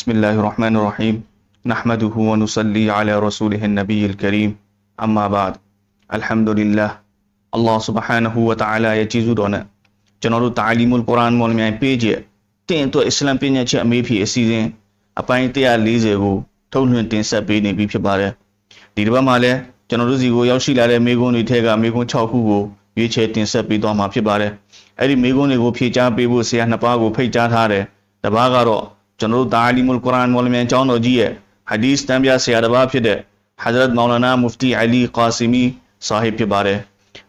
بسم الله الرحمن الرحيم نحمده ونصلي على رسوله النبي الكريم أما بعد الحمد لله الله سبحانه وتعالى ရဲ့ကျေးဇူးတော်နဲ့ကျွန်တော်တို့တာလီမူလ်ကုရ်အာန်မော်လမြိုင်ပေးချက်တင်အတွက်အစ္စလာမ်ပညာချက်အမေးဖြေအစီအစဉ်အပိုင်း140ကိုထုတ်လွှင့်တင်ဆက်ပေးနေပြီဖြစ်ပါတယ်ဒီတစ်ပတ်မှာလည်းကျွန်တော်တို့စီကိုရောက်ရှိလာတဲ့မိကွန်းတွေထဲကမိကွန်း6ခုကိုရွေးချယ်တင်ဆက်ပေးသွားမှာဖြစ်ပါတယ်အဲ့ဒီမိကွန်းတွေကိုဖြေကြားပေးဖို့ဆရာနှစ်ပါးကိုဖိတ်ကြားထားတယ်တစ်ပါးကတော့ ကျွန်တော်တို့တာလီမူလ်ကုရ်အာန်မော်လမြိုင်ကျောင်းတော်ကြီးရဲ့ဟာဒီစ်တန်ပြဆရာတစ်ပါးဖြစ်တဲ့ Hazrat Maulana Mufti Ali Qasimi ဆာဟစ်ဖြစ်ပါတယ်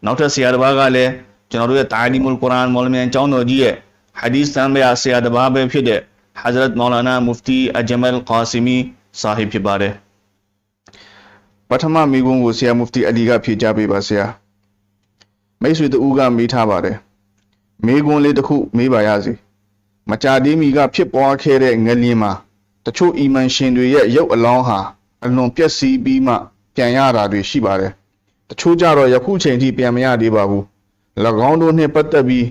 နောက်ထပ်ဆရာတစ်ပါးကလည်းကျွန်တော်တို့ရဲ့တာလီမူလ်ကုရ်အာန်မော်လမြိုင်ကျောင်းတော်ကြီးရဲ့ဟာဒီစ်တန်ပြဆရာတစ်ပါးပဲဖြစ်တဲ့ Hazrat Maulana Mufti Ajmal Qasimi ဆာဟစ်ဖြစ်ပါတယ်ပထမမိကုန်းကိုဆရာမူဖတီအလီကဖြေကြားပေးပါဆရာမိတ်ဆွေတူကမေးထားပါတယ်မိကုန်းလေးတစ်ခုမေးပါရစေ မကြသေးမီကဖြစ်ပွားခဲ့တဲ့ငလျင်မှာတချို့အီမန်ရှင်တွေရဲ့ရုပ်အလောင်းဟာအလွန်ပျက်စီးပြီးမှပြန်ရတာတွေရှိပါတယ်တချို့ကြတော့ယခုချိန်ထိပြန်မရသေးပါဘူး၎င်းတို့နှင့်ပတ်သက်ပြီး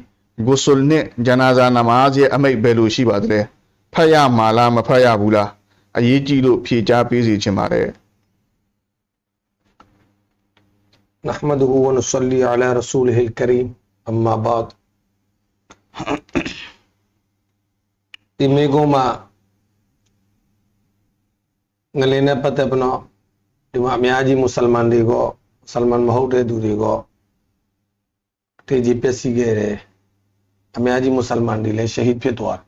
ဂုဆွလ်နဲ့ဂျနာဇာနမားရဲ့အမိတ်ဘယ်လိုရှိပါသလဲဖတ်ရမှာလားမဖတ်ရဘူးလားအရေးကြီးလို့ဖြေကြားပေးစီချင်ပါတယ် نحمده ونصلي على رسوله الكريم أما بعد ဒီမေကုန်းမှာငလင်းနဲ့ပတ်သက်ပြီးတော့ဒီမှာအများကြီးမွတ်စလမန်တွေကဆလမန်မဟုတ်တဲ့သူတွေကတေကြီးပျက်စီးခဲ့တယ်အများကြီးမွတ်စလမန်တွေလည်းရှဟီဒ်ဖြစ်သွားတယ်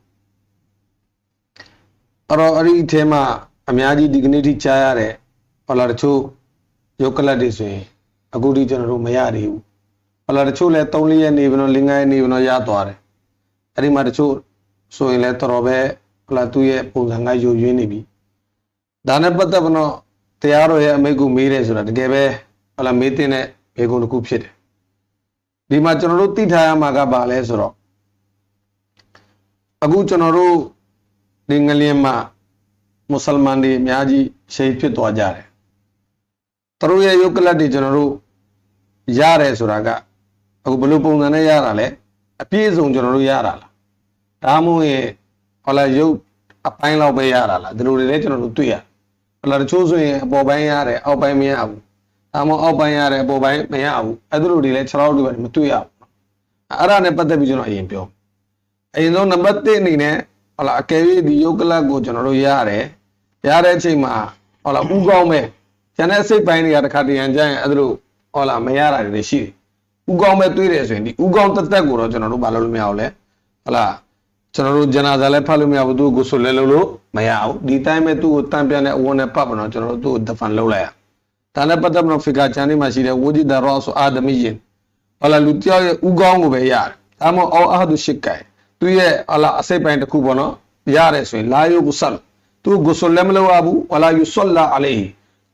အဲ့တော့အဲ့ဒီအထဲမှာအများကြီးဒီကနေ့ထိကြားရတဲ့ဟောလာတချို့ရုပ်ကလတ်တွေဆိုရင်အခုဒီကျွန်တော်တို့မရသေးဘူးဟလာတချို့လဲ3လရက်နေပြီနော်5ရက်နေပြီနော်ရသွားတယ်အဲ့ဒီမှာတချို့ ဆိုရင်လဲတော်တော်ပဲဟလာသူ့ရဲ့ပုံစံကယိုယွင်းနေပြီဒါနဲ့ပတ်သက်ပြီးတော့တရားတော်ရဲ့အမိတ်ကိုမေးတယ်ဆိုတာတကယ်ပဲဟလာမေးတဲ့ဘေကုံတစ်ခုဖြစ်တယ်ဒီမှာကျွန်တော်တို့သိထားရမှာကဘာလဲဆိုတော့အခုကျွန်တော်တို့ဒီငလျင်မှာမွတ်စလမန်တွေအများကြီးရှိဖြစ်သွားကြတယ်သူတို့ရဲ့ယုတ်ကလတ်တွေကျွန်တော်တို့ရတယ်ဆိုတာကအခုဘယ်လိုပုံစံနဲ့ရတာလဲအပြည့်အစုံကျွန်တော်တို့ရတာလား ဒါမှမဟုတ်ရင်ဟောလာယုတ်အပိုင်းလောက်ပဲရတာလားဒီလိုတွေလည်းကျွန်တော်တို့တွေ့ရဟောလာတချို့ဆိုရင်အပေါ်ပိုင်းရတယ်အောက်ပိုင်းမရဘူးဒါမှမဟုတ်အောက်ပိုင်းရတယ်အပေါ်ပိုင်းမရဘူးအဲ့ဒီလိုတွေလည်းခြေထောက်တွေပဲမတွေ့ရဘူးအဲ့ဒါနဲ့ပတ်သက်ပြီးကျွန်တော်အရင်ပြောအရင်ဆုံးနံပါတ်1အနေနဲ့ဟောလာအကယ်၍ဒီယုတ်ကလတ်ကိုကျွန်တော်တို့ရတယ်ရတဲ့အချိန်မှာဟောလာဥကောင်းမဲ့ကျန်တဲ့စိတ်ပိုင်းတွေကတစ်ခါတရံကြရင်အဲ့ဒါလို့ဟောလာမရတာတွေရှိတယ်။ဥကောင်းပဲတွေးတယ်ဆိုရင်ဒီဥကောင်းတက်တက်ကိုတော့ကျွန်တော်တို့မလုပ်လို့မရဘူးလေ။ဟလာ ကျွန်တော်တို့ဂျနာဇာလည်းဖတ်လို့မရဘူးသူ့ကိုဆိုလဲလို့လို့မရဘူး။ဒီတိုင်းပဲသူ့ကိုတန်ပြန်တဲ့အဝန်နဲ့ပတ်ပါတော့ကျွန်တော်တို့သူ့ကိုဒဖန်လုပ်လိုက်ရ။ဒါနဲ့ပတ်သက်ပြီးတော့ဖီကာချန်ဒီမှာရှိတဲ့ဝဂျီဒါရောဆိုအာဒမီယင်ဟလာလူတယောက်ရဲ့ဥကောင်းကိုပဲရတယ်။ဒါမှမဟုတ်အောအာဒုရှိကိုင်သူ့ရဲ့ဟလာအစိတ်ပိုင်းတစ်ခုပေါ့နော်။ရတယ်ဆိုရင်လာယုကုဆလသူ့ကိုဆိုလည်းမလုပ်ရဘူးဝလာယူဆလအလိုင်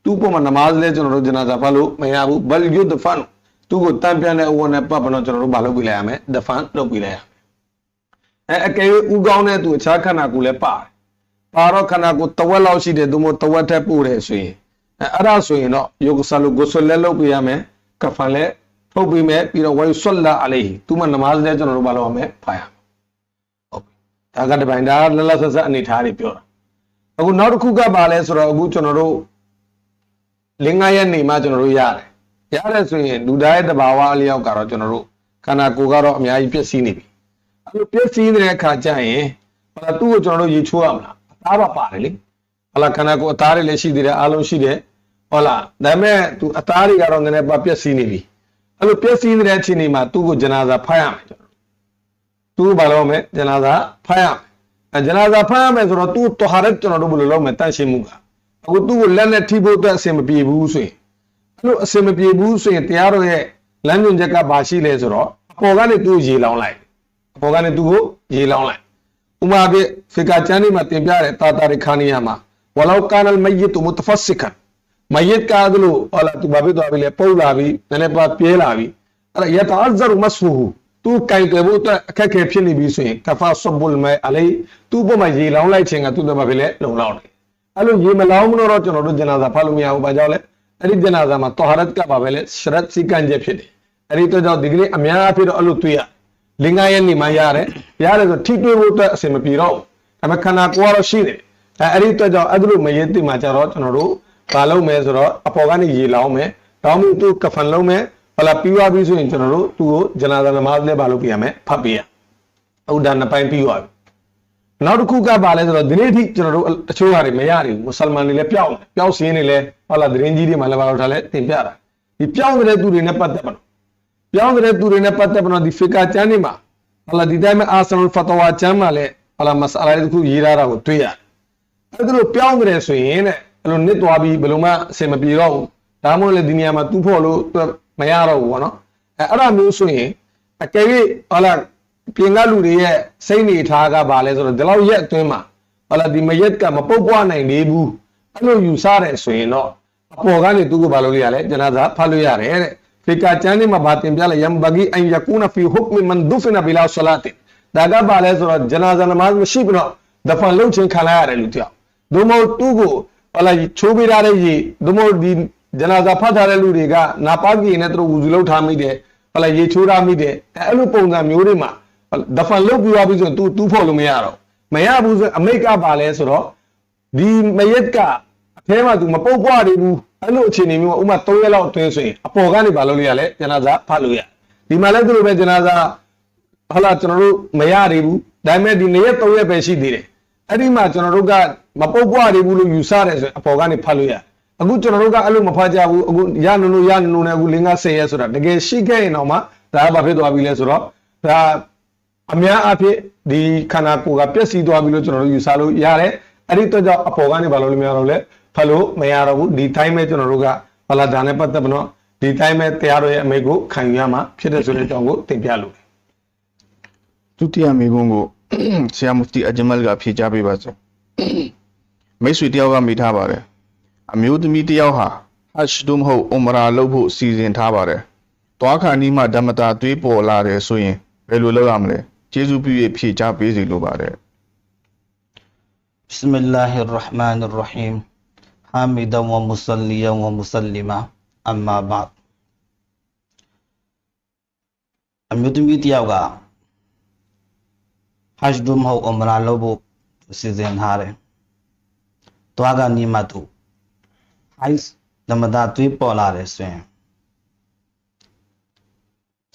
သူ့ပုံမှာနမားလဲကျွန်တော်တို့ဂျနာဇာဖတ်လို့မရဘူးဘလ်ယူဒဖန်သူ့ကိုတန်ပြန်တဲ့အဝန်နဲ့ပတ်ပတော့ကျွန်တော်တို့မလုပ်ပြလိုက်ရမယ်ဒဖန်လုပ်ပြလိုက်ရမယ် အဲအကယ်၍ဥကောင်းတဲ့သူအခြားခန္ဓာကိုယ်လည်းပါတယ်ပါတော့ခန္ဓာကိုယ်တဝက်လောက်ရှိတယ်သူမို့တဝက်ထက်ပို့တယ်ဆိုရင်အဲအဲ့ဒါဆိုရင်တော့ယုဂဆာလုဂုဆလဲလုပ်ပြရမယ်ကဖန်လဲထုတ်ပြီးမယ်ပြီးတော့ဝိုင်ဆွလာအလိဟီသူမနမားလဲကျွန်တော်တို့မလုပ်ရမယ်ဖာရမယ်ဟုတ်ပြီဒါကတပိုင်းဒါလလဆဆအနေထားတွေပြောတာအခုနောက်တစ်ခုကပါလဲဆိုတော့အခုကျွန်တော်တို့လင်းငါရဲ့နေမှကျွန်တော်တို့ရတယ်ရတယ်ဆိုရင်လူသားရဲ့တဘာဝအလျောက်ကတော့ကျွန်တော်တို့ခန္ဓာကိုယ်ကတော့အများကြီးပြည့်စည်နေပြီ အဲ့လိုပြည့်စည်နေတဲ့အခါကျရင်ဟလာသူ့ကိုကျွန်တော်တို့ရေချိုးရမလားအသားပါပါတယ်လေဟလာခန္ဓာကိုယ်အသားတွေလည်းရှိသေးတယ်အားလုံးရှိတယ်ဟုတ်လားဒါပေမဲ့သူအသားတွေကတော့နည်းနည်းပါပြည့်စည်နေပြီအဲ့လိုပြည့်စည်နေတဲ့အချိန်ဒီမှာသူ့ကိုဂျနာဇာဖတ်ရမယ်ကျွန်တော်သူ့ဘာလို့မလဲဂျနာဇာဖတ်ရမယ်အဲဂျနာဇာဖတ်ရမယ်ဆိုတော့သူ့တဟာရက်ကျွန်တော်တို့ဘယ်လိုလုပ်မလဲတန့်ရှင်းမှုကအခုသူ့ကိုလက်နဲ့ထိဖို့အတွက်အဆင်မပြေဘူးဆိုရင်အဲ့လိုအဆင်မပြေဘူးဆိုရင်တရားတော်ရဲ့လမ်းညွှန်ချက်ကဘာရှိလဲဆိုတော့အပေါ်ကနေသူ့ကိုရေလောင်းလိုက် ဘောကနေသူ့ကိုရေလောင်းလိုက်ဥမာပြဖီကာချန်နေမှာတင်ပြတဲ့တာတာရခါနီယာမှာဝလောကာနလ်မယစ်မုတဖဆစ်ကန်မယစ်ကာဒလို့ဟောလာသူဘာဖြစ်သွားပြီလဲပုတ်လာပြီနည်းနည်းပါပြဲလာပြီအဲ့ဒါယတာဇရမဆူဟူသူကင်တယ်ဖို့အတွက်အခက်ခဲဖြစ်နေပြီဆိုရင်ကဖာဆဘုလ်မဲအလေးသူ့ဘုမရေလောင်းလိုက်ခြင်းကသူ့ဘမဖြစ်လဲလုံလောက်တယ်အဲ့လိုရေမလောင်းမလို့တော့ကျွန်တော်တို့ဂျနာဇာဖတ်လို့မရဘူးဘာကြောင့်လဲအဲ့ဒီဂျနာဇာမှာတောဟာရတ်ကပါပဲလဲရှရတ်စီကန်ချက်ဖြစ်တယ်အဲ့ဒီတော့ကြောင့်ဒီကနေ့အများအားဖြင့်တော့အဲ့လိုတွေ့ရတယ် ၄၅ရက်နေမှရတယ်ရတယ်ဆိုထိတွေ့ဖို့အတွက်အဆင်မပြေတော့ဘူးဒါပေမဲ့ခန္ဓာကိုယ်ကတော့ရှိတယ်အဲအဲ့ဒီအတွက်ကြောင့်အဲ့ဒါလိုမရေးတင်မှကြတော့ကျွန်တော်တို့ဘာလုပ်မလဲဆိုတော့အပေါ်ကနေရေလောင်းမယ်လောင်းပြီးသူ့ကဖန်လုံးမယ်ဟလာပြီးသွားပြီဆိုရင်ကျွန်တော်တို့သူ့ကိုဂျနာသာနမားလည်းဘာလုပ်ပြရမလဲဖတ်ပြရဟုတ်တာနှစ်ပိုင်းပြီးသွားပြီနောက်တစ်ခုကပါလဲဆိုတော့ဒီနေ့အထိကျွန်တော်တို့တချို့ဟာတွေမရသေးဘူးမွတ်စလမန်တွေလည်းပျောက်နေပျောက်စင်းနေလဲဟလာသတင်းကြီးတွေမှာလည်းဘာလို့ထားလဲတင်ပြတာဒီပျောက်နေတဲ့သူတွေနဲ့ပတ်သက်ပါတော့ ပြောင်းတဲ့သူတွေနဲ့ပတ်သက်ပြီးတော့ဒီဖီကာကျမ်းတွေမှာဟလာဒီတိုင်းမှာအာဆန်ဖတ်တဝါကျမ်းမှာလည်းဟလာမဆာလာတစ်ခုရေးထားတာကိုတွေ့ရတယ်အဲ့ဒါလိုပြောင်းကြတယ်ဆိုရင်တဲ့အဲ့လိုနစ်သွားပြီးဘယ်လိုမှအဆင်မပြေတော့ဘူးဒါမှမဟုတ်လေဒီနေရာမှာတူးဖို့လို့မရတော့ဘူးပေါ့နော်အဲအဲ့ဒါမျိုးဆိုရင်အကယ်၍ဟလာပြင်ကလူတွေရဲ့စိတ်နေထားကဘာလဲဆိုတော့ဒီလောက်ရက်အတွင်းမှာဟလာဒီမရက်ကမပုတ်ပွားနိုင်သေးဘူးအဲ့လိုယူဆတယ်ဆိုရင်တော့အပေါ်ကနေသူ့ကိုဘာလုပ်လို့ရလဲဂျနာဇာဖတ်လို့ရတယ်တဲ့ ဖေကာချန်ဒီမှာဘာတင်ပြလဲယမ်ဘဂီအန်ယကူနဖီဟုကမမန်ဒူဖနာဘီလာဆလာတင်ဒါကဘာလဲဆိုတော့ဂျနာဇာနမတ်မရှိပြီးတော့ဒဖန်လုံးချင်းခံလိုက်ရတယ်လူတယောက်ဒုမို့သူ့ကိုဟလာချိုးပေးထားတဲ့ရေဒုမို့ဒီဂျနာဇာဖတ်ထားတဲ့လူတွေကနာပါကီနဲ့သူတို့ဝူဇူလောက်ထားမိတယ်ဟလာရေချိုးထားမိတယ်အဲ့လိုပုံစံမျိုးတွေမှာဒဖန်လုတ်ပြီးသွားပြီဆိုရင် तू တူးဖို့လို့မရတော့မရဘူးဆိုအမိတ်ကပါလဲဆိုတော့ဒီမရက်ကအ ထဲမှာ तू မပုတ်ပွားနေဘူးအဲ့လိုအခြေအနေမျိုးဥမာ3ရက်လောက်အတွင်းဆိုရင်အပေါ်ကနေဘာလုပ်လို့ရလဲဂျနာဇာဖတ်လို့ရဒီမှာလည်းသူလိုပဲဂျနာဇာဟလာကျွန်တော်တို့မရသေးဘူးဒါပေမဲ့ဒီနေ့ရက်3ရက်ပဲရှိသေးတယ်အဲ့ဒီမှာကျွန်တော်တို့ကမပုတ်ပွားသေးဘူးလို့ယူဆတယ်ဆိုရင်အပေါ်ကနေဖတ်လို့ရအခုကျွန်တော်တို့ကအဲ့လိုမဖတ်ကြဘူးအခုရနုံနုံရနုံနုံနဲ့အခုလင်းက10ရက်ဆိုတာတကယ်ရှိခဲ့ရင်တော့မှဒါကဘာဖြစ်သွားပြီလဲဆိုတော့ဒါအများအဖြစ်ဒီခန္ဓာကိုယ်ကပျက်စီးသွားပြီလို့ကျွန်တော်တို့ယူဆလို့ရတယ်အဲ့ဒီတော့ကြောင့်အပေါ်ကနေဘာလို့လို့မရတော့လဲ ဖတ်လို့မရတော့ဘူးဒီတိုင်းပဲကျွန်တော်တို့ကဘာလာဒါနဲ့ပတ်သက်ပြီးတော့ဒီတိုင်းပဲတရားတော်ရဲ့အမိတ်ကိုခံယူရမှာဖြစ်တဲ့ဆိုတဲ့အကြောင်းကိုတင်ပြလို့ ဒုတိယမိကုံးကို ဆရာမူဖတီအဂျမလ်ကဖြေကြားပေးပါစေမိတ်ဆွေတယောက်ကမိထားပါတယ်အမျိုးသမီးတယောက်ဟာဟတ်ရှ်ဒုမဟုတ်အူမရာလုပ်ဖို့စီစဉ်ထားပါတယ်တွားခါနီးမှဓမ္မတာသွေးပေါ်လာတယ်ဆိုရင်ဘယ်လိုလုပ်ရမလဲကျေးဇူးပြု၍ဖြေကြားပေးစီလိုပါတယ် بسم الله الرحمن الرحيم حامدا ومصليا ومسلما أما بعد အမျိုးသမီးတယောက်ကဟတ်ဒုမဟုတ်အမရာလုပ်ဖို့စီစဉ်ထားတယ်။တွားကနီးမှသူဟိုက်ဓမ္မတာသွေးပေါ်လာတယ်ဆိုရင်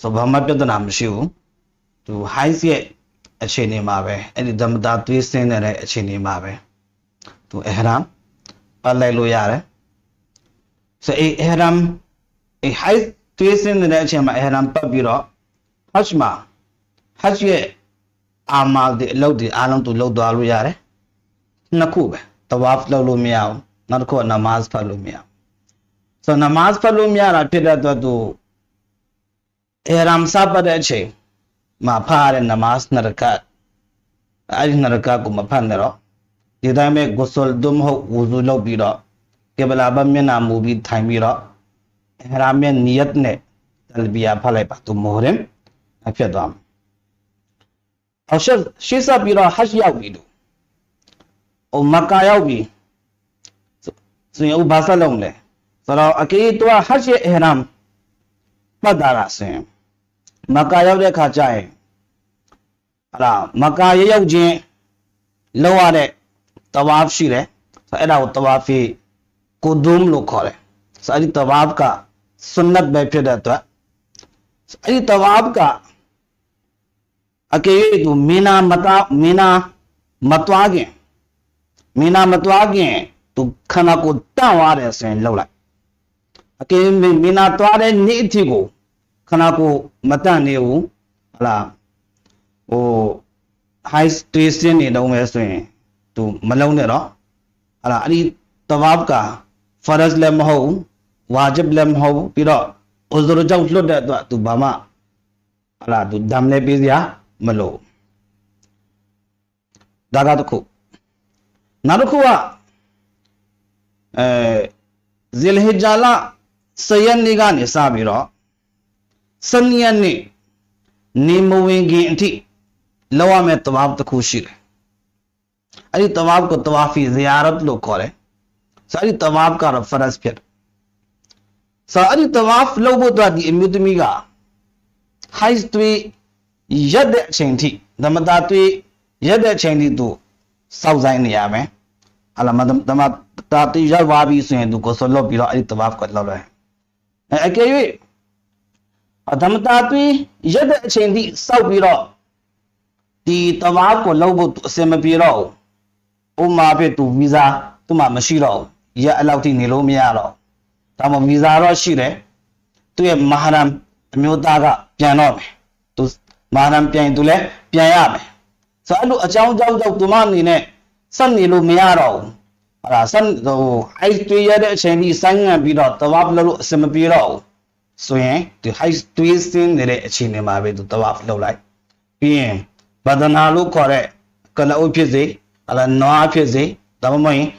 ဆိုဘာမှပြဿနာမရှိဘူး။သူဟိုက်ရဲ့အခြေအနေမှာပဲအဲ့ဒီဓမ္မတာသွေးစင်းနေတဲ့အခြေအနေမှာပဲသူအဟရမ် ပတ်လိုက်လို့ရတယ်ဆိုအေအဟရမ်အေဟိုက်သွေးစင်းနေတဲ့အချိန်မှာအဟရမ်ပတ်ပြီးတော့ဟတ်မှာဟတ်ရဲ့အာမာဒီအလုပ်ဒီအားလုံးသူလုပ်သွားလို့ရတယ်နှစ်ခုပဲတဝါဖ်လုပ်လို့မရဘူးနောက်တစ်ခုကနမတ်ဖတ်လို့မရဘူးဆိုနမတ်ဖတ်လို့မရတာဖြစ်တဲ့အတွက်သူအဟရမ်စပတ်တဲ့အချိန်မှာဖားရတဲ့နမတ်နှစ်ရကတ်အဲ့ဒီနှစ်ရကတ်ကိုမဖတ်နဲ့တော့ ဒီတိုင်းပဲဂုဆလ်ဒုမဟုတ်ဝူဇူလုပ်ပြီးတော့ကေဘလာဘမျက်နှာမူပြီးထိုင်ပြီးတော့အဟရာမရဲ့နီယတ်နဲ့တလဘီယာဖတ်လိုက်ပါသူမိုရင်အဖြစ်သွားမယ်အော်ရှေ့ရှေ့ဆက်ပြီးတော့ဟတ်ရောက်ပြီလို့အိုမက္ကာရောက်ပြီဆိုရင်ဥဘာဆက်လုံးလဲဆိုတော့အကေတော့ဟတ်ရဲ့အဟရမ်ပတ်တာလားဆိုရင်မက္ကာရောက်တဲ့ခါကျရင်ဟာလာမက္ကာရောက်ချင်းလောက်ရတဲ့ တဝါဖ်ရှိတယ်ဆိုအဲ့ဒါကိုတဝါဖီကိုဒုံလို့ခေါ်တယ်ဆိုအဲ့ဒီတဝါဖ်ကဆွန်နတ်ပဲဖြစ်တဲ့အတွက်အဲ့ဒီတဝါဖ်ကအကေသူမင်းနာမတာမင်းနာမတွားခင်မင်းနာမတွားခင်သူခန္ဓာကိုယ်တန့်သွားတယ်ဆိုရင်လောက်လိုက်အကေမင်းနာတွားတဲ့နေ့အထိကိုခန္ဓာကိုယ်မတန့်နေဘူးဟလာဟို high station နေတော့မယ်ဆိုရင် သူမလုံးနဲ့တော့ဟလာအဲ့ဒီတဝါဘ်ကဖရတ်လည်းမဟုတ်ဝါဂျစ်လည်းမဟုတ်ပြီးတော့ဥဇရကြောင့်လွတ်တဲ့အတွက်သူဘာမှဟလာသူဒမ်လည်းပေးစရာမလိုဒါကတစ်ခုနောက်တစ်ခုကအဲဇီလဟဂျာလာစယန်နေကနေစပြီးတော့စနီယန်နေနေမဝင်ခင်အထိလောက်ရမယ့်တဝါတစ်ခုရှိတယ် အဲ့ဒီတဝါကိုတဝါဖီဇီယာရတ်လို့ခေါ်တယ်ဆိုအဲ့ဒီတဝါကတော့ဖရတ်ဖြစ်ဆိုအဲ့ဒီတဝါလို့ဖို့တော့ဒီအမျိုးသမီးက high တွေရက်တဲ့အချိန်ထိဓမ္မတာတွေရက်တဲ့အချိန်ထိသူစောက်ဆိုင်နေရမယ်အလာမဒမတာတိရောက်သွားပြီဆိုရင်သူကိုယ်စောလုပ်ပြီးတော့အဲ့ဒီတဘာကိုလောက်လိုက်အဲအကယ်၍အဓမ္မတာသွေးရက်တဲ့အချိန်ထိစောက်ပြီးတော့ဒီတဘာကိုလောက်ဖို့သူအစင်မပြေတော့ဘူး ဥမာဖြစ်သူဗီဇာသူ့မှာမရှိတော့ဘူးရက်အလောက်ထိနေလို့မရတော့ဘူးဒါမှမဟုတ်ဗီဇာတော့ရှိတယ်သူ့ရဲ့မဟာရမ်အမျိုးသားကပြန်တော့မယ်သူမဟာရမ်ပြန်ရင်သူလည်းပြန်ရမယ်ဆိုတော့အဲ့လိုအကြောင်းအကြောင်းကြောင့်သူမအနေနဲ့ဆက်နေလို့မရတော့ဘူးဟာလားဆက်ဟိုအဲ့တွေ့ရတဲ့အချိန်ကြီးဆိုင်းငံ့ပြီးတော့တဘာလို့လို့အစင်မပြေတော့ဘူးဆိုရင်ဒီ high twist နေတဲ့အချိန်တွေမှာပဲသူတဘာလောက်လိုက်ပြီးရင်ဗဒနာလို့ခေါ်တဲ့ကလအုပ်ဖြစ်စေ ဟာလားနွားဖြစ်စေဒါမှမဟုတ်ရင်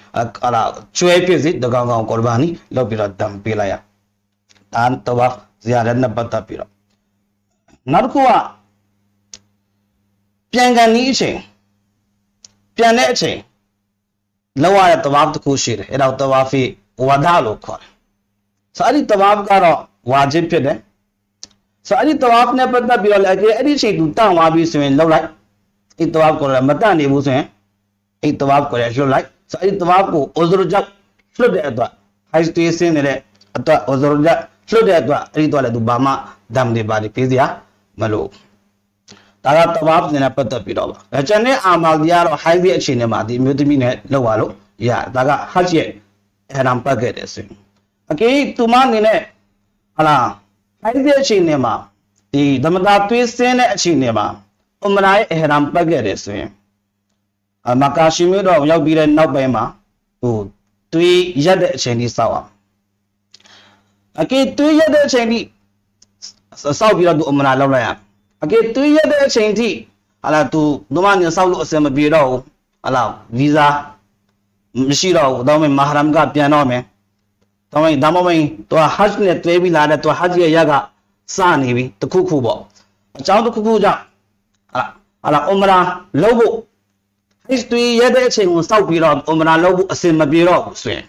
ဟာလားကျွဲဖြစ်စေတကောင်ကောင်ကော်ဘာနီလောက်ပြီးတော့တံပေးလိုက်ရဒါတဘာဇာရနဲ့ပတ်သက်ပြီးတော့နောက်တစ်ခုကပြန်ကန်ဤအချိန်ပြန်တဲ့အချိန်လောက်ရတဲ့တဘာတစ်ခုရှိတယ်အဲ့ဒါတဘာဖီဝါဒလို့ခေါ်တယ်ဆိုအဲ့ဒီတဘာကတော့ဝါဂျစ်ဖြစ်တယ်ဆိုအဲ့ဒီတဘာနဲ့ပတ်သက်ပြီးတော့လည်းအဲ့ဒီအချိန်သူတန့်သွားပြီဆိုရင်လောက်လိုက်အဲ့တဘာကိုလည်းမတန့်နေဘူးဆိုရင် အဲ့တဘာကိုလည်းလွတ်လိုက်ဆိုအဲ့ဒီတဘာကိုအိုဇရကြောက်လွတ်တဲ့အတွက် high station နေတဲ့အတွက်အိုဇရကြောက်လွတ်တဲ့အတွက်အဲ့ဒီတော့လည်းသူဘာမှဒမ်တွေပါနေပေးစရာမလိုဘူးဒါကတဘာနဲ့ပတ်သက်ပြီးတော့ပါအဲကျန်တဲ့အာမာလီကတော့ high ရဲ့အခြေအနေမှာဒီမျိုးသမီးနဲ့လောက်ရလို့ရဒါက hajj ရဲ့အရမ်ပတ်ခဲ့တယ်ဆိုရင်အကေသူမအနေနဲ့ဟလာ high ရဲ့အခြေအနေမှာဒီသမတာသွေးစင်းတဲ့အခြေအနေမှာဥမရာရဲ့အရမ်ပတ်ခဲ့တယ်ဆိုရင်အ မကာရှိမျိုးတော့ရောက်ပြီးတဲ့နောက်ပိုင်းမှာဟိုသွေးရက်တဲ့အချိန်ကြီးစောက်အောင်အကေသွေးရက်တဲ့အချိန်ကြီးစောက်ပြီးတော့သူအမရာလောက်လိုက်ရအကေသွေးရက်တဲ့အချိန်ထိဟာလာသူဒမညစောက်လို့အစင်မပြေတော့ဘူးဟာလာဗီဇာမရှိတော့ဘူးတော့မမဟာရမ်ကပြန်တော့မယ်တော့မဒါမှမဟုတ်သူဟတ်နဲ့တွဲပြီးလာတဲ့သူဟတ်ရဲ့ရက်ကစနေပြီတခုခုပေါ့အကြောင်းတစ်ခုခုကြောင့်ဟာလာဟာလာအမရာလောက်ဖို့ history ရတဲ့အချိန်ကိုစောက်ပြီးတော့အမရာလောက်ဖို့အစင်မပြေတော့ဘူးဆိုရင်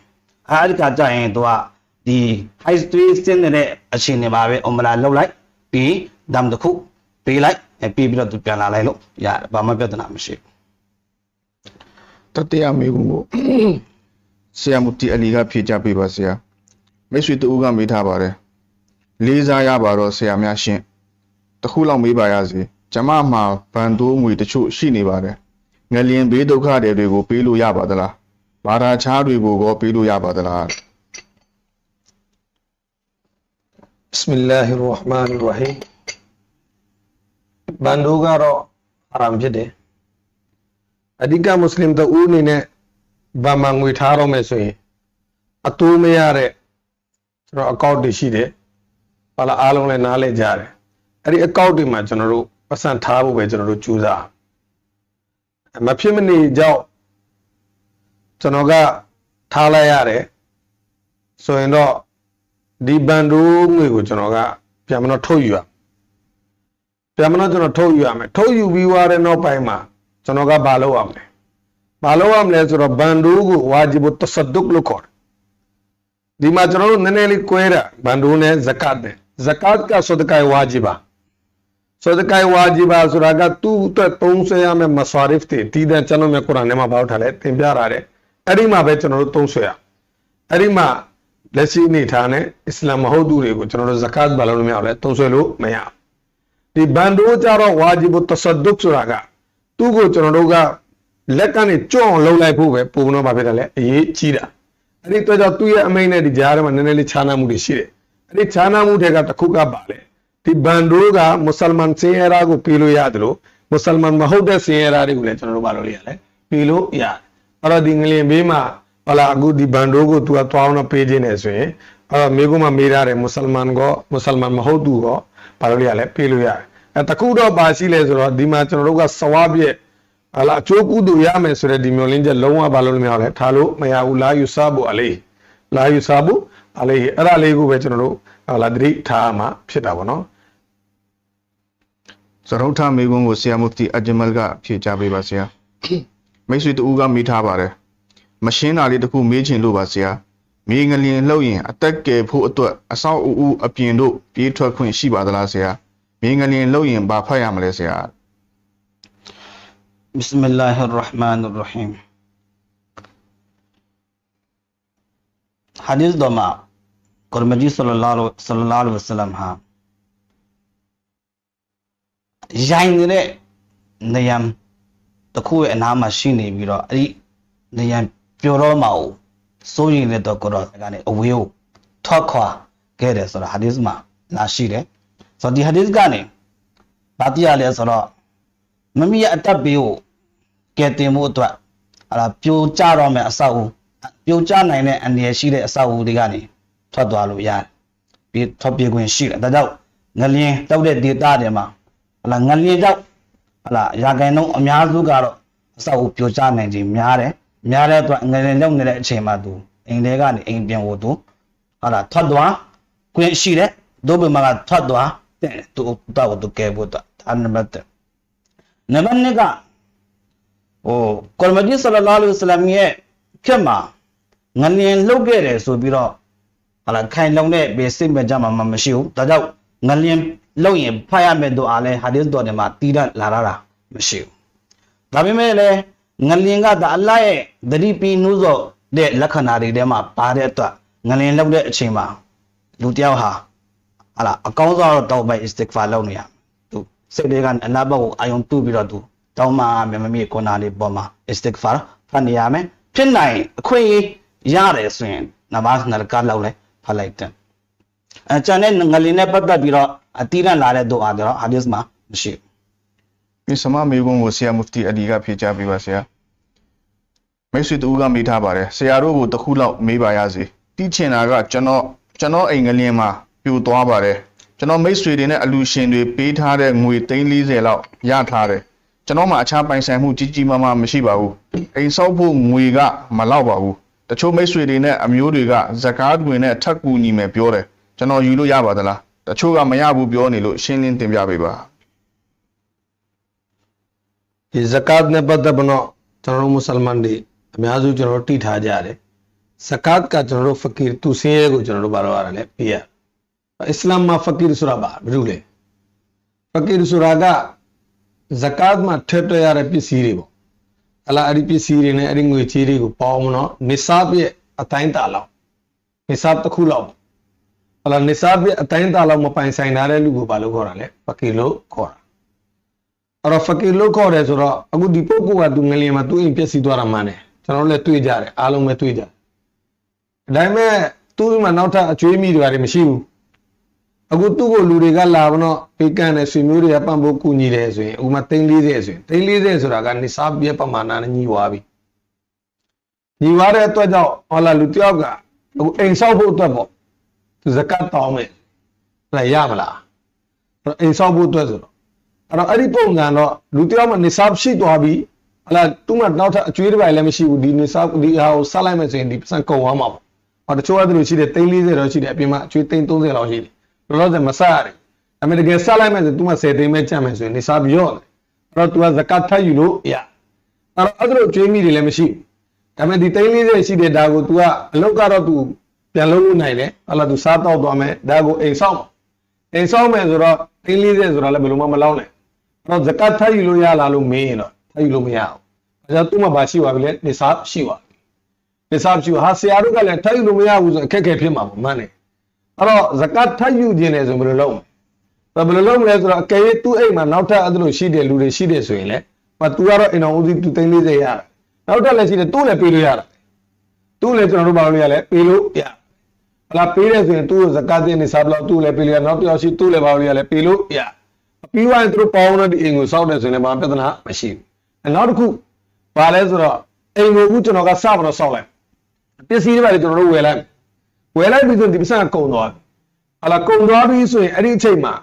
အဲဒီကကြရင်သူကဒီ history စင်းနေတဲ့အချိန်တွေပါပဲအမရာလောက်လိုက်ပြီးဒမ်တစ်ခုပေးလိုက်အဲပြီးပြီးတော့သူပြန်လာလိုက်လို့ရတယ်ဘာမှပြဿနာမရှိဘူးတတရားမေးခွန်းကိုဆရာမူတီအလီကဖြေချပေးပါဆရာမိတ်ဆွေတူကမေးထားပါတယ်လေးစားရပါတော့ဆရာများရှင်တခုလောက်မေးပါရစေကျမမှာဗန်တိုးငွေတချို့ရှိနေပါတယ် ငလျင်ဘေးဒုက္ခတွေကိုပေးလို့ရပါသလားဘာသာခြားတွေကိုကောပေးလို့ရပါသလား بسم الله الرحمن الرحيم ဘန်ဒိုကတော့အရမ်ဖြစ်တယ်အဓိကမွတ်စလင်တို့အနေနဲ့ဗမာငွေထားတော့မယ်ဆိုရင်အတိုးမရတဲ့ကျွန်တော်အကောင့်တွေရှိတယ်ဘာလာအားလုံးလည်းနားလဲကြတယ်အဲ့ဒီအကောင့်တွေမှာကျွန်တော်တို့ပတ်စံထားဖို့ပဲကျွန်တော်တို့ကြိုးစား မဖြစ်မနေကြောက်ကျွန်တော်ကထားလိုက်ရတယ်ဆိုရင်တော့ဒီဘန်ဒိုငွေကိုကျွန်တော်ကပြန်မတော့ထုတ်ယူရပြန်မတော့ကျွန်တော်ထုတ်ယူရမယ်ထုတ်ယူပြီးွားတဲ့နောက်ပိုင်းမှာကျွန်တော်ကဘာလုပ်ရမလဲဘာလုပ်ရမလဲဆိုတော့ဘန်ဒိုကိုဝါဂျီဘတ်တဆဒုတ်လို့ခေါ်တယ်ဒီမှာကျွန်တော်တို့နည်းနည်းလေးကွဲတာဘန်ဒိုနဲ့ဇကတ်နဲ့ဇကတ်ကဆဒကိုင်ဝါဂျီဘာ ဆဒကိုင်ဝါဂျီဘာဆိုတာကသူ့အတွက်သုံးဆွဲရမယ့်မဆွာရစ်တွေတည်တဲ့ကျွန်တော်မြတ်ကုရ်အာန်ထဲမှာဘာလို့ထားလဲသင်ပြထားတယ်အဲ့ဒီမှာပဲကျွန်တော်တို့သုံးဆွဲရအဲ့ဒီမှာလက်ရှိအနေထားနဲ့အစ္စလာမ်မဟုတ်သူတွေကိုကျွန်တော်တို့ဇကတ်ဘာလို့မရအောင်လဲသုံးဆွဲလို့မရဒီဘန်ဒိုကြတော့ဝါဂျီဘတ်တဆဒုတ်ဆိုတာကသူ့ကိုကျွန်တော်တို့ကလက်ကနေကြော့အောင်လှုပ်လိုက်ဖို့ပဲပုံတော့ဘာဖြစ်တယ်လဲအရေးကြီးတာအဲ့ဒီတော့ကြောင့်သူ့ရဲ့အမိန့်နဲ့ဒီကြားထဲမှာနည်းနည်းလေးခြားနာမှုတွေရှိတယ်အဲ့ဒီခြားနာမှုတွေကတစ်ခုကပါလေ ဒီဘန်ဒိုကမွတ်စလမန်စင်ရရာကိုပေးလို့ရတယ်လို့မွတ်စလမန်မဟုတ်တဲ့စင်ရရာတွေကိုလည်းကျွန်တော်တို့ဘာလို့ရလဲပေးလို့ရတယ်အဲ့တော့ဒီငလင်ဘေးမှာဟလာအခုဒီဘန်ဒိုကိုသူကသွားအောင်ပေးခြင်းနေဆိုရင်အဲ့တော့မိကုမမေးရတယ်မွတ်စလမန်ကောမွတ်စလမန်မဟုတ်သူကောဘာလို့ရလဲပေးလို့ရတယ်အဲတခုတော့ပါရှိလဲဆိုတော့ဒီမှာကျွန်တော်တို့ကစဝါပြည့်ဟလာအကျိုးကုသိုလ်ရမယ်ဆိုတဲ့ဒီမျိုးလင်းချက်လုံးဝဘာလို့မရလဲထားလို့မရဘူးလာယူဆဘူအလေးလာယူဆဘူအလေးအဲ့ဒါလေးကိုပဲကျွန်တော်တို့ဟလာတတိထားမှဖြစ်တာပေါ့နော် ဇရုတ်ထမေးခွန်းကိုဆရာမူတီအဂျမလ်ကဖြေချပေးပါဆရာမိတ်ဆွေတူကမေးထားပါတယ်မရှင်းတာလေးတစ်ခုမေးချင်လို့ပါဆရာမြေငလျင်လှုပ်ရင်အသက်ကယ်ဖို့အတွက်အဆောက်အဦအပြင်တို့ပြေးထွက်ခွင့်ရှိပါသလားဆရာမြေငလျင်လှုပ်ရင်ဘာဖတ်ရမလဲဆရာ بسم الله الرحمن الرحيم ဟာဒီသ်တော်မှာကောရမ ရိုင်းနေတဲ့နေရန်တစ်ခုရဲ့အနားမှာရှိနေပြီးတော့အဲ့ဒီနေရန်ပျော်တော့မှာကိုစိုးရင်တဲ့တော့ကိုတော့ကနေအဝေးကိုထွက်ခွာခဲ့တယ်ဆိုတော့ဟာဒီသ်မှာလာရှိတယ်ဆိုတော့ဒီဟာဒီသ်ကနေဘာတိရလဲဆိုတော့မမီရဲ့အတက်ဘေးကိုကဲတင်မှုအတွက်ဟာလာပြိုကျတော့မယ်အဆောက်အဦပြိုကျနိုင်တဲ့အန္တရာယ်ရှိတဲ့အဆောက်အဦတွေကနေထွက်သွားလို့ရတယ်ပြီးထွက်ပြေးခွင့်ရှိတယ်ဒါကြောင့်ငလျင်တောက်တဲ့ဒေသတွေမှာ ဟာလာငလျင်တောက်ဟာလာရာဂိုင်နှုန်းအများစုကတော့အဆောက်အဦပြိုကျနိုင်ခြင်းများတယ်များတဲ့အတွက်ငလျင်တောက်နေတဲ့အချိန်မှာသူအိမ်ထဲကနေအိမ်ပြင်ကိုသူဟာလာထွက်သွားခွင့်ရှိတယ်ဒုဗမာကထွက်သွားတဲ့သူတော့သူကဲဖို့တော့ဒါနံပါတ်1နံပါတ်2ကဟိုကောလမကြီးဆလလာလဟ်အလัยဟိဝါစလမ်ရဲ့ခက်မှာငလျင်လှုပ်ခဲ့တယ်ဆိုပြီးတော့ဟာလာခိုင်လုံတဲ့ဘေစိတ်မဲ့ကြမှာမမရှိဘူးဒါကြောင့် ငလျင်လှုပ်ရင်ဖတ်ရမယ်တို့အားလဲဟာဒီသ်တော်တွေမှာတီးတတ်လာတာမရှိဘူးဒါပေမဲ့လည်းငလျင်ကဒါအလ္လာဟ်ရဲ့သတိပီနှူးစော်တဲ့လက္ခဏာတွေထဲမှာပါတဲ့အတွက်ငလျင်လှုပ်တဲ့အချိန်မှာလူတစ်ယောက်ဟာဟာလာအကောင်းဆုံးတော့တောက်ပိုက် istighfar လုပ်နေရသူစိတ်တွေကအနာဘတ်ကိုအာယုံတူးပြီးတော့သူတောင်းမှမမမီကိုနာလေးပေါ်မှာ istighfar ဖတ်နေရမယ်ဖြစ်နိုင်အခွင့်အရေးရတယ်ဆိုရင်နမတ်နလကလောက်လဲဖတ်လိုက်တယ် အဲကျန်တဲ့ငလင်နဲ့ပတ်သက်ပြီးတော့အတိရလာတဲ့ဒုအာတော့ဟာဒီစ်မှာမရှိဘူးဒီစမမေကွန်းကိုဆရာမူဖတီအလီကဖြေချပေးပါဆရာမိတ်ဆွေတူကမေးထားပါတယ်ဆရာတို့ကိုတစ်ခုလောက်မေးပါရစေတိချင်တာကကျွန်တော်ကျွန်တော်အိမ်ငလျင်မှာပြိုသွားပါတယ်ကျွန်တော်မိတ်ဆွေတွေနဲ့အလူရှင်တွေပေးထားတဲ့ငွေ340လောက်ရထားတယ်ကျွန်တော်မှအခြားပိုင်ဆိုင်မှုကြီးကြီးမားမားမရှိပါဘူးအိမ်ဆောက်ဖို့ငွေကမလောက်ပါဘူးတချို့မိတ်ဆွေတွေနဲ့အမျိုးတွေကဇကာတ်ဝင်နဲ့ထပ်ကူညီမယ်ပြောတယ် ကျွန်တော်ယူလို့ရပါသလားတချို့ကမရဘူးပြောနေလို့ရှင်းလင်းတင်ပြပေးပါဒီဇကတ်နဲ့ပတ်သက်ပြီးတော့ကျွန်တော်တို့မွတ်စလမန်တွေအများစုကျွန်တော်တို့တည်ထားကြတယ်ဇကတ်ကကျွန်တော်တို့ဖကီသူစင်းရဲကိုကျွန်တော်တို့ဘာလို့ရတယ်လဲပေးရအစ္စလာမ်မှာဖကီဆိုတာဘာဘာလို့လဲဖကီဆိုတာကဇကတ်မှာထည့်တွက်ရတဲ့ပစ္စည်းတွေပေါ့အလားအဲ့ဒီပစ္စည်းတွေနဲ့အဲ့ဒီငွေချေးတွေကိုပေါင်းမလို့နိဆပ်ရဲ့အတိုင်းတာလောက်နိဆပ်တစ်ခုလောက် ဟလာနိဆပ်ရဲ့အတိုင်းတာလောက်မပိုင်ဆိုင်ထားတဲ့လူကိုဘာလို့ခေါ်တာလဲဖကီလို့ခေါ်တာအဲ့တော့ဖကီလို့ခေါ်တယ်ဆိုတော့အခုဒီပုဂ္ဂိုလ်ကသူငလျင်မှာသူ့အိမ်ပျက်စီးသွားတာမှန်တယ်ကျွန်တော်တို့လည်းတွေ့ကြတယ်အားလုံးပဲတွေ့ကြတယ်ဒါပေမဲ့သူ့မှာနောက်ထပ်အကျွေးမိတွေဘာတွေမရှိဘူးအခုသူ့ကိုလူတွေကလာဘတော့ပေးကန်တဲ့ဆွေမျိုးတွေကပံ့ပိုးကူညီတယ်ဆိုရင်အခုမှ340ဆိုရင်340ဆိုတာကနိစာပြပမာဏနဲ့ညီသွားပြီညီသွားတဲ့အတွက်ကြောင့်ဟောလာလူတစ်ယောက်ကအခုအိမ်ဆောက်ဖို့အတွက်ပေါ့သူ ဇကတ်တောင်းမယ်အဲ့ဒါရမလားအဲ့တော့အိမ်ဆောက်ဖို့အတွက်ဆိုတော့ အဲ့တော့အဲ့ဒီပုံစံတော့လူတစ်ယောက်မှနေဆပ်ရှိသွားပြီဟလာသူ့မှာနောက်ထပ်အကျွေးတစ်ပိုင်လည်းမရှိဘူးဒီနေဆပ်ဒီဟာကိုဆက်လိုက်မယ်ဆိုရင်ဒီပတ်စံကုန်သွားမှာပေါ့ဟောတချို့အဲ့ဒါလိုရှိတယ်340တော့ရှိတယ်အပြင်မှာအကျွေး330လောက်ရှိတယ်လောလောဆယ်မဆက်ရတယ်အမေတကယ်ဆက်လိုက်မယ်ဆိုသူ့မှာ10သိန်းပဲကျန်မယ်ဆိုရင်နေဆပ်ရော့တယ်အဲ့တော့ तू ကဇကတ်ထပ်ယူလို့ရအဲ့တော့အဲ့ဒါလိုအကျွေးမိတွေလည်းမရှိဘူးဒါပေမဲ့ဒီ340ရှိတဲ့ဒါကို तू ကအလောက်ကတော့ तू ပြန်လုပ်လို့နိုင်တယ်ဟလာ तू စားတော့သွားမယ်ဒါကိုအိမ်ဆောက်အိမ်ဆောက်မယ်ဆိုတော့340ဆိုတော့လည်းဘယ်လိုမှမလောက်နိုင်အဲ့တော့ဇကတ်ထပ်ယူလို့ရလားလို့မေးရင်တော့ထပ်ယူလို့မရဘူး။အဲဒါသူ့မှာဘာရှိပါပြီလဲနိစာရှိပါပြီ။နိစာရှိပါဟာဆရာတို့ကလည်းထပ်ယူလို့မရဘူးဆိုအခက်အခဲဖြစ်မှာပေါ့မှန်းတယ်။အဲ့တော့ဇကတ်ထပ်ယူခြင်းလေဆိုဘယ်လိုလုပ်မလဲ။ဘယ်လိုလုပ်မလဲဆိုတော့အကယ်၍သူ့အိမ်မှာနောက်ထပ်အဲ့လိုရှိတဲ့လူတွေရှိတယ်ဆိုရင်လေမသူကတော့အိမ်တော်ဦးစီးသူသိန်း40ရတာ။နောက်ထပ်လည်းရှိတယ်သူ့လည်းပေးလို့ရတာ။သူ့လည်းကျွန်တော်တို့ဘာလို့ရလဲပေးလို့ရ။ ဟလာပေးတယ်ဆိုရင်သူ့ကိုဇကတ်တဲ့နိစာဘလောက်သူ့လည်းပေးလို့ရနောက်တစ်ယောက်ရှိသူ့လည်းဘာလို့ရလဲပေးလို့ရ။ပြီးသွားရင်သူတို့ပေါင်းတဲ့ဒီအိမ်ကိုစောက်တယ်ဆိုရင်လည်းဘာပြဿနာမရှိဘူးအဲနောက်တစ်ခုဘာလဲဆိုတော့အိမ်ကိုအခုကျွန်တော်ကစပါတော့စောက်လိုက်ပစ္စည်းတွေပါလေကျွန်တော်တို့ဝယ်လိုက်ဝယ်လိုက်ပြီးဆိုရင်ဒီပစ္စည်းကကုန်သွားပြီဟာလာကုန်သွားပြီဆိုရင်အဲ့ဒီအချိန်မှာ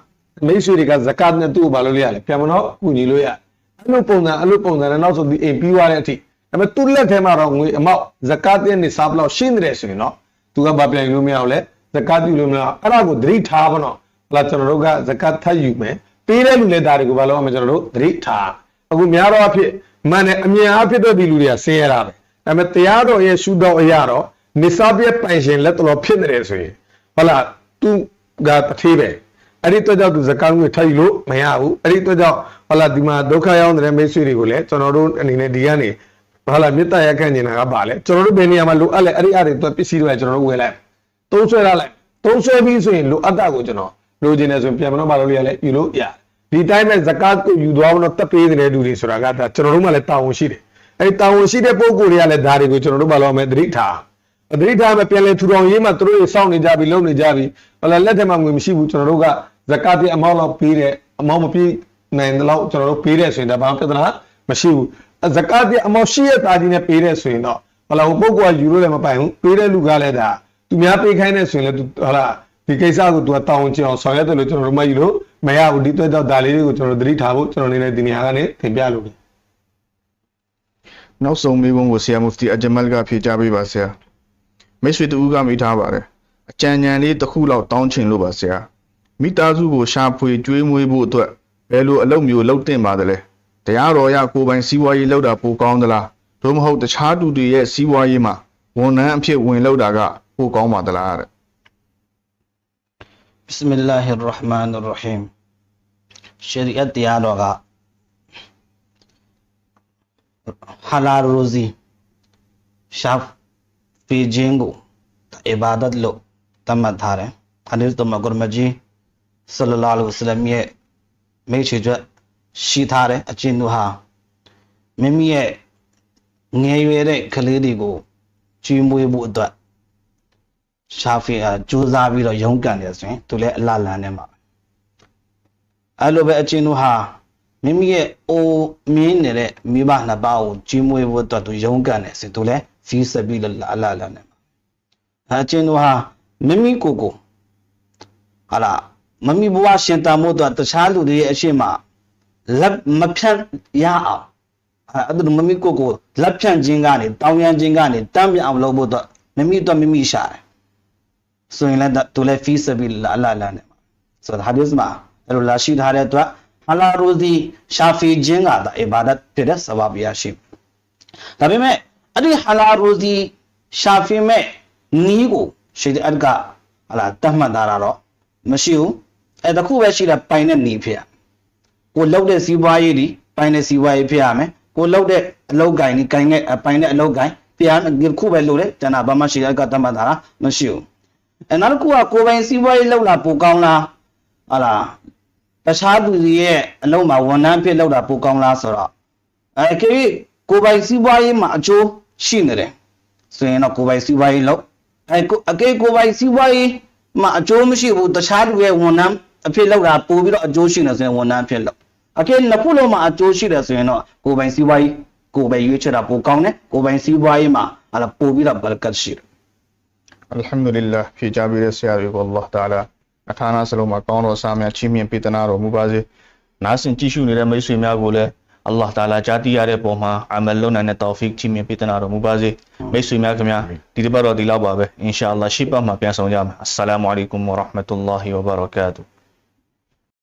မိတ်ဆွေတွေကဇကတ်နဲ့သူ့ကိုဘာလို့လဲရလဲပြန်မတော့ကုညီလို့ရအဲ့လိုပုံစံအဲ့လိုပုံစံနဲ့နောက်ဆိုဒီအိမ်ပြီးသွားတဲ့အထိဒါပေမဲ့သူ့လက်ထဲမှာတော့ငွေအမောက်ဇကတ်တဲ့နေစားဘလောက်ရှင်းတယ်ဆိုရင်တော့ သူကဘာပြန်လို့မရဘူးလေဇကတ်ပြုလို့မရအောင်အဲ့ဒါကိုသတိထားပါတော့ဟလာကျွန်တော်တို့ကဇကတ်ထပ်ယူမယ်ပေးတဲ့လူလည်းဒါတွေကိုဘာလို့အောင်မကျွန်တော်တို့သတိထားအခုများတော့အဖြစ်မှန်တယ်အမြင်အဖြစ်တော့ဒီလူတွေကဆင်းရဲတာပဲဒါပေမဲ့တရားတော်ရဲ့ရှုတော့အရာတော့နိစာပြပိုင်ရှင်လက်တော်ဖြစ်နေတယ်ဆိုရင်ဟုတ်လားသူကတထေးပဲအဲ့ဒီအတွက်ကြောင့်သူဇကတ်ငွေထပ်ယူလို့မရဘူးအဲ့ဒီအတွက်ကြောင့်ဟုတ်လားဒီမှာဒုက္ခရောက်နေတဲ့မိတ်ဆွေတွေကိုလည်းကျွန်တော်တို့အနေနဲ့ဒီကနေ ဟုတ်လားမေတ္တာရက်ခံနေတာကပါလေကျွန်တော်တို့ဘယ်နေရာမှာလိုအပ်လဲအဲ့ဒီအဲ့ဒီသူပစ္စည်းတွေကျွန်တော်တို့ဝယ်လိုက်သုံးဆွဲထားလိုက်သုံးဆွဲပြီးဆိုရင်လိုအပ်တာကိုကျွန်တော်လိုချင်တယ်ဆိုရင်ပြန်မတော့မလုပ်ရလဲယူလို့ရဒီတိုင်းပဲဇကာတ်ကိုယူသွားမလို့တက်ပေးတဲ့လူတွေဆိုတာကဒါကျွန်တော်တို့မှလည်းတာဝန်ရှိတယ်အဲ့ဒီတာဝန်ရှိတဲ့ပုံကိုယ်တွေကလည်းဒါတွေကိုကျွန်တော်တို့မလုပ်မယ်သတိထားသတိထားမယ်ပြန်လဲထူထောင်ရေးမှာသူတို့တွေစောင့်နေကြပြီလုပ်နေကြပြီဟလာလက်ထက်မှာငွေမရှိဘူးကျွန်တော်တို့ကဇကာတ်ရဲ့အမောင်းလောက်ပေးတယ်အမောင်းမပေးနိုင်တဲ့လောက်ကျွန်တော်တို့ပေးတယ်ဆိုရင်ဒါဘာမှပြဿနာမရှိဘူး ဇကာတ်ရဲ့အမောင်းရှိရဲ့တာကြီးနဲ့ပေးတယ်ဆိုရင်တော့ဟလာဟိုပုဂ္ဂိုလ်ကယူလို့လည်းမပိုင်ဘူးပေးတဲ့လူကလည်းဒါသူများပေးခိုင်းတဲ့ဆိုရင်လည်းသူဟလာဒီကိစ္စကိုသူကတောင်းချင်အောင်ဆောင်ရွက်တယ်လို့ကျွန်တော်တို့မယူလို့မရဘူးဒီအတွက်တော့ဒါလေးတွေကိုကျွန်တော်တို့သတိထားဖို့ကျွန်တော်နေလည်းဒီနေရာကနေသင်ပြလို့နောက်ဆုံးမေးခွန်းကိုဆရာမူဖတီအဂျမလ်ကဖြေကြားပေးပါဆရာမိတ်ဆွေတူကမိထားပါတယ်အကြံဉာဏ်လေးတစ်ခုလောက်တောင်းချင်လို့ပါဆရာမိသားစုကိုရှာဖွေကြွေးမွေးဖို့အတွက်ဘယ်လိုအလုပ်မျိုးလုပ်တင်ပါသလဲ တရားတော်ရကိုယ်ပိုင်စီးပွားရေးလုပ်တာပိုကောင်းသလားသို့မဟုတ်တခြားသူတွေရဲ့စီးပွားရေးမှာဝန်ထမ်းအဖြစ်ဝင်လုပ်တာကပိုကောင်းပါသလားတဲ့ بسم الله الرحمن الرحيم ရှရီအတ်တရားတော်ကဟာလာရိုဇီရှာဖီဂျင်းကိုအီဘာဒတ်လို့သတ်မှတ်ထားတယ်ဟာဒီသ်မဂရမဂျီဆလလာလဟ်ဝဆလမ်ရဲ့မိတ်ဆွေချက် ရှိထားတယ်အကျဉ်းသူဟာမိမိရဲ့ငယ်ရွယ်တဲ့ကလေးတွေကိုကြီးမွေးဖို့အတွက်ရှာဖီအကြိုးစားပြီးတော့ရုန်းကန်တယ်ဆိုရင်သူလည်းအလလန်နဲ့မှာပဲအဲ့လိုပဲအချင်းတို့ဟာမိမိရဲ့အိုမင်းနေတဲ့မိဘနှစ်ပါးကိုကြီးမွေးဖို့အတွက်သူရုန်းကန်တယ်ဆိုသူလည်းဖီးဆက်ပြီးတော့အလလန်နဲ့မှာအဲ့အချင်းတို့ဟာမိမိကိုယ်ကိုဟာလာမမိဘဝရှင်တန်မှုအတွက်တခြားလူတွေရဲ့အရှိမ လက်မဖြတ်ရအောင်အဲ့ဒါမမိကိုယ်ကိုလက်ဖြန့်ခြင်းကနေတောင်းရမ်းခြင်းကနေတမ်းပြအောင်လုပ်ဖို့အတွက်မိမိအတွက်မိမိရှာတယ်ဆိုရင်လည်းသူလည်းဖီးစဘီလာလာလာနဲ့ဆိုတော့ဟာဒီစ်မှာအဲ့လိုလာရှိထားတဲ့အတွက်အလာရိုဇီရှာဖီဂျင်းကဒါအီဘာဒတ်ဖြစ်တဲ့ဆဘာဘီယာရှိဒါပေမဲ့အဲ့ဒီဟာလာရိုဇီရှာဖီမဲ့နီးကိုရှိတဲ့အတ်ကဟလာတတ်မှတ်တာတော့မရှိဘူးအဲ့တခုပဲရှိတဲ့ပိုင်တဲ့နီးဖြစ်ရ ကိုလောက်တဲ့စီးပွားရေးဒီပိုင်တဲ့စီးပွားရေးဖြစ်ရမယ်ကိုလောက်တဲ့အလောက်ကိုင်းဒီကိုင်းတဲ့ပိုင်တဲ့အလောက်ကိုင်းဖြစ်ရမယ်ဒီခုပဲလို့လေကျန်တာဘာမှရှိတဲ့အတ်ကတတ်မှတ်တာမရှိဘူးအဲနောက်တစ်ခုကကိုယ်ပိုင်စီးပွားရေးလုပ်တာပိုကောင်းလားဟာလားတခြားသူတွေရဲ့အလုံးမှာဝန်ထမ်းဖြစ်လုပ်တာပိုကောင်းလားဆိုတော့အဲခေကိုယ်ပိုင်စီးပွားရေးမှာအကျိုးရှိနေတယ်ဆိုရင်တော့ကိုယ်ပိုင်စီးပွားရေးလုပ်အဲကိုအကေကိုယ်ပိုင်စီးပွားရေးမှာအကျိုးမရှိဘူးတခြားသူရဲ့ဝန်ထမ်းအဖြစ်လုပ်တာပို့ပြီးတော့အကျိုးရှိနေဆိုရင်ဝန်ထမ်းအဖြစ်လုပ် အကေနှစ်ခုလုံးမှာအကျိုးရှိတယ်ဆိုရင်တော့ကိုယ်ပိုင်စီးပွားရေးကိုယ်ပိုင်ရွေးချယ်တာပိုကောင်းတယ်ကိုယ်ပိုင်စီးပွားရေးမှာဟာလားပို့ပြီးတော့ဘရကတ်ရှိတယ်အလ်ဟမ်ဒူလ illah ဖြေကြားပေးတဲ့ဆရာတွေကိုအလ္လာဟ်တာလာအခါနာစလုံးမှာကောင်းတော်စားများချီးမြှင့်ပေးသနာတော်မူပါစေနားဆင်ကြည့်ရှုနေတဲ့မိတ်ဆွေများကိုလည်းအလ္လာဟ်တာလာကြားသိရတဲ့ပုံမှာအမလ်လုပ်နိုင်တဲ့တောဖီကချီးမြှင့်ပေးသနာတော်မူပါစေမိတ်ဆွေများခင်ဗျာဒီတစ်ပတ်တော့ဒီလောက်ပါပဲအင်ရှာအလ္လာဟ်ရှိပတ်မှာပြန်ဆောင်ကြမယ်အစ္စလာမုအလိုင်ကွမ်ဝရဟ်မတုလ္လာဟီဝဘရကာတူ